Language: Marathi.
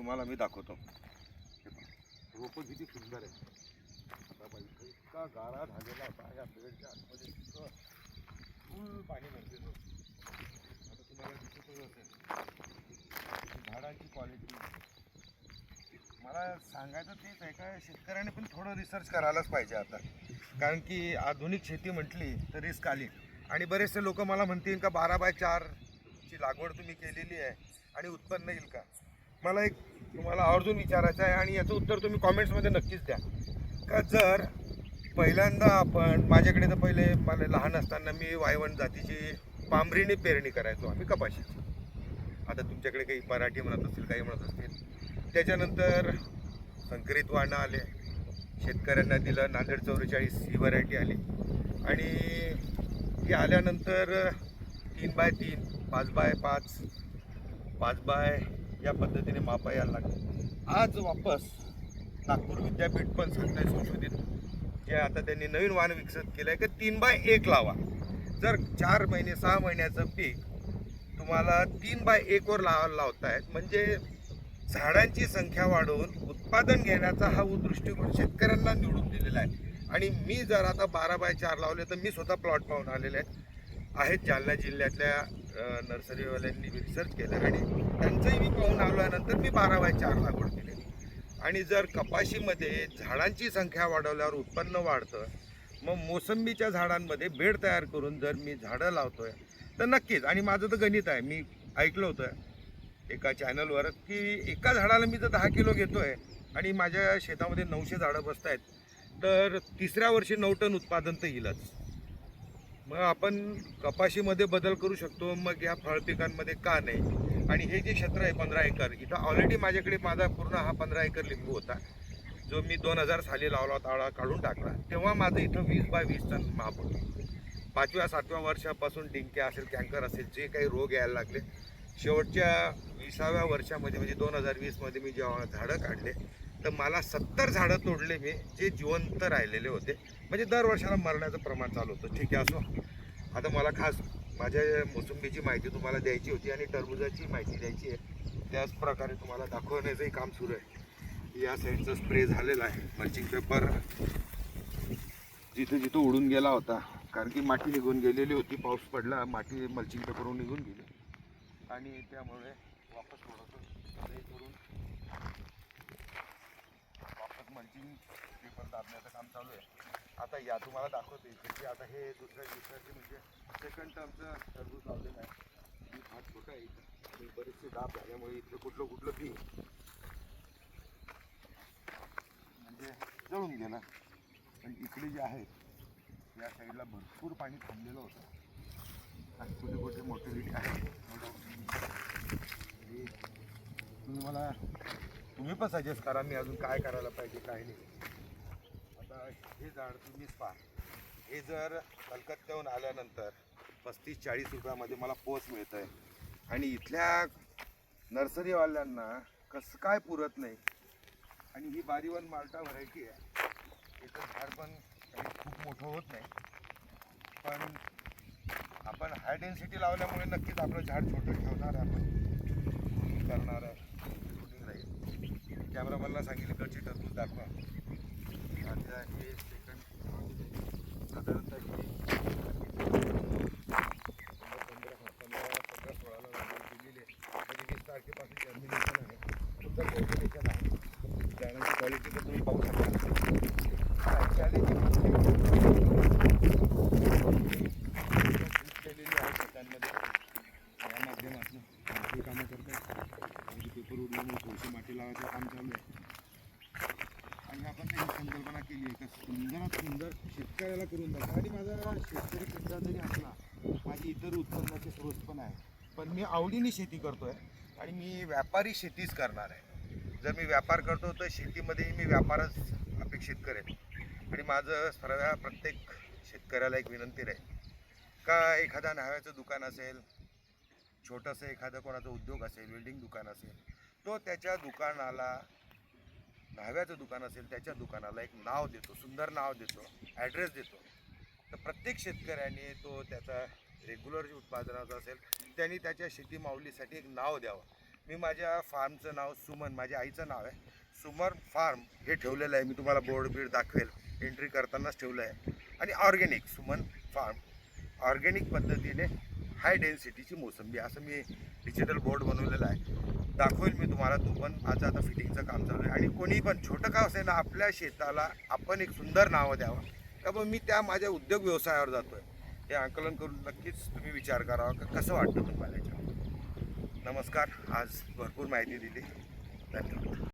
तुम्हाला मी दाखवतो. रोपं किती सुंदर आहे आता इतका गारा झालेला होता या बेडच्या आतमध्ये इतकं फुल पाणी भरते आता तुम्हाला दिसतच असेल. झाडाची क्वालिटी मला सांगायचं तेच आहे का शेतकऱ्याने पण थोडं रिसर्च करायलाच पाहिजे आता. कारण की आधुनिक शेती म्हटली तर रिस्क आली. आणि बरेचसे लोक मला म्हणतील का बारा बाय चारची लागवड तुम्ही केलेली आहे आणि उत्पन्न येईल का? मला एक तुम्हाला आवर्जून विचारायचं आहे आणि याचं उत्तर तुम्ही कॉमेंट्समध्ये नक्कीच द्या. का जर पहिल्यांदा आपण माझ्याकडे तर पहिले मला लहान असताना मी वायवण जातीची पांभरीने पेरणी करायचो आम्ही कपाशीची. आता तुमच्याकडे काही मराठी म्हणत असतील काही म्हणत असतील. त्याच्यानंतर संकरित वाणं आले शेतकऱ्यांना दिलं नांदेड चौवेचाळीस ही व्हरायटी आली. आणि ती आल्यानंतर तीन बाय तीन पाच बाय पाच पाच बाय या पद्धतीने मापा यायला लागले. आज वापस नागपूर विद्यापीठ पण सांगताय संशोधित. जे आता त्यांनी नवीन वाहन विकसित केलं आहे की तीन बाय एक लावा. जर चार महिने सहा महिन्याचं पीक तुम्हाला तीन बाय एकवर लावा लावतायत म्हणजे झाडांची संख्या वाढवून उत्पादन घेण्याचा हा दृष्टिकोन शेतकऱ्यांना निवडून दिलेला आहे. आणि मी जर आता बारा बाय चार लावले तर मी स्वतः प्लॉट पाहून आलेले आहेत. आहेत. जालना जिल्ह्यातल्या नर्सरीवाल्यांनी रिसर्च केलं. आणि त्यांचंही मी पाहून आल्यानंतर मी बारा बाय चार लागवड केली आणि जर कपाशीमध्ये झाडांची संख्या वाढवल्यावर उत्पन्न वाढतं मग मोसंबीच्या झाडांमध्ये बेड तयार करून जर मी झाडं लावतोय तर नक्कीच. आणि माझं तर गणित आहे. मी ऐकलं होतं एका चॅनलवर की एका झाडाला मी जर दहा किलो घेतो आहे आणि माझ्या शेतामध्ये नऊशे झाडं बसत आहेत तर तिसऱ्या वर्षी नऊ टन उत्पादन तर येईलच. मग आपण कपाशीमध्ये बदल करू शकतो मग या फळपिकांमध्ये का नाही? आणि हे जे क्षेत्र आहे पंधरा एकर इथं ऑलरेडी माझ्याकडे माझा पूर्ण हा पंधरा एकर लिंबू होता. जो मी दोन हजार साली लावला ताळा काढून टाकला. तेव्हा माझं इथं वीस बाय वीस टन माप होतं. पाचव्या सातव्या वर्षापासून डिंके असेल कॅन्कर असेल जे काही रोग यायला लागले शेवटच्या विसाव्या वर्षामध्ये म्हणजे दोन हजार वीसमध्ये मी जेव्हा झाडं काढले तर मला सत्तर झाडं तोडले मी जे जिवंत राहिलेले होते. म्हणजे दर वर्षाला मरण्याचं प्रमाण चालू होतं. ठीक आहे असो. आता मला खास माझ्या मोसंबीची माहिती तुम्हाला द्यायची होती आणि टरबुजाची माहिती द्यायची आहे. त्याच प्रकारे तुम्हाला दाखवण्याचंही काम सुरू आहे. या साईडचा स्प्रे झालेला आहे मल्चिंग पेपर. जिथे जिथं उडून गेला होता कारण की माती निघून गेलेली होती पाऊस पडला माती मल्चिंग पेपरवरून निघून गेली. आणि त्यामुळे वापस थोडंसं हे करून वापस मल्चिंग पेपर दाबण्याचं काम चालू आहे. आता या तुम्हाला दाखवते की आता हे दुसऱ्या दिवसाचे म्हणजे सेकंड टर्मचं टरबूज लावलेलं आहे. मी भात छोटा आहे इथं. बरेचसे दाब झाल्यामुळे इथलं कुठलं कुठलं बी म्हणजे जळून गेलं. पण इकडे जे आहे या साईडला भरपूर पाणी थांबलेलं होतं. आणि कुठे कुठे रेट आहे. तुम्ही मला तुम्ही पण सजेस्ट करा मी अजून काय करायला पाहिजे काय नाही. आता हे झाड तुम्हीच पहा. हे जर कलकत्त्याहून आल्यानंतर पस्तीस चाळीस रुपयामध्ये मला पोच मिळतं आहे आणि इथल्या नर्सरीवाल्यांना कसं काय पुरत नाही. आणि ही बारीवन माल्टा व्हरायटी आहे. याचं झाड पण काही खूप मोठं होत नाही. पण हाय डेन्सिटी लावल्यामुळे नक्कीच आपलं झाड छोटं ठेवणार आपण. करणार शूटिंग राहील कॅमेरामॅनला सांगितलं कडची टरबूज दाखवा. आता हे सेकंड साधारणतः आहे तारखेपासून जर्मिनेशन आहे आहे झाडांची क्वालिटी तर तुम्ही पाहू शकता आहे शेतांमध्ये या माध्यमातून माती कामं करतात आणि पेपर उडल्यामुळे थोडीशी माती लावायचं काम चालू आहे आणि आपण त्याची संकल्पना केली आहे. का सुंदरात सुंदर शेतकऱ्याला करून जातो आणि माझा शेतकरी कचरा जरी असला माझी इतर उत्पन्नाचे स्रोत पण आहे. पण मी आवडीने शेती करतोय आणि मी व्यापारी शेतीच करणार आहे. जर मी व्यापार करतो तर शेतीमध्ये मी व्यापारच अपेक्षित करेन. आणि माझं सर्व प्रत्येक शेतकऱ्याला एक विनंती राहील. का एखादा न्हाव्याचं दुकान असेल छोटंसं एखादं कोणाचं उद्योग असेल वेल्डिंग दुकान असेल तो त्याच्या दुकानाला न्हाव्याचं दुकान असेल त्याच्या दुकानाला एक नाव देतो सुंदर नाव देतो ॲड्रेस देतो. तर प्रत्येक शेतकऱ्याने तो त्याचा रेग्युलर जे उत्पादनाचा असेल त्यांनी त्याच्या शेती माऊलीसाठी एक नाव द्यावं. मी माझ्या फार्मचं नाव सुमन माझ्या आईचं नाव आहे. सुमन फार्म हे ठेवलेलं आहे मी तुम्हाला बोर्ड बीड दाखवेल. एंट्री करतानाच ठेवलं आहे. आणि ऑर्गॅनिक सुमन फार्म ऑर्गॅनिक पद्धतीने हाय डेन्सिटीची मोसंबी असं मी डिजिटल बोर्ड बनवलेला आहे. दाखवेल मी तुम्हाला. तो पण माझं आता फिटिंगचं काम चालू आहे. आणि कोणी पण छोटं का असेल ना आपल्या शेताला आपण एक सुंदर नावं द्यावं. त्यामुळे मी त्या माझ्या उद्योग व्यवसायावर जातो आहे हे आकलन करून नक्कीच तुम्ही विचार करावा. का कसं वाटतं तुम्हाला याच्यावर? नमस्कार. आज भरपूर माहिती दिली. धन्यवाद.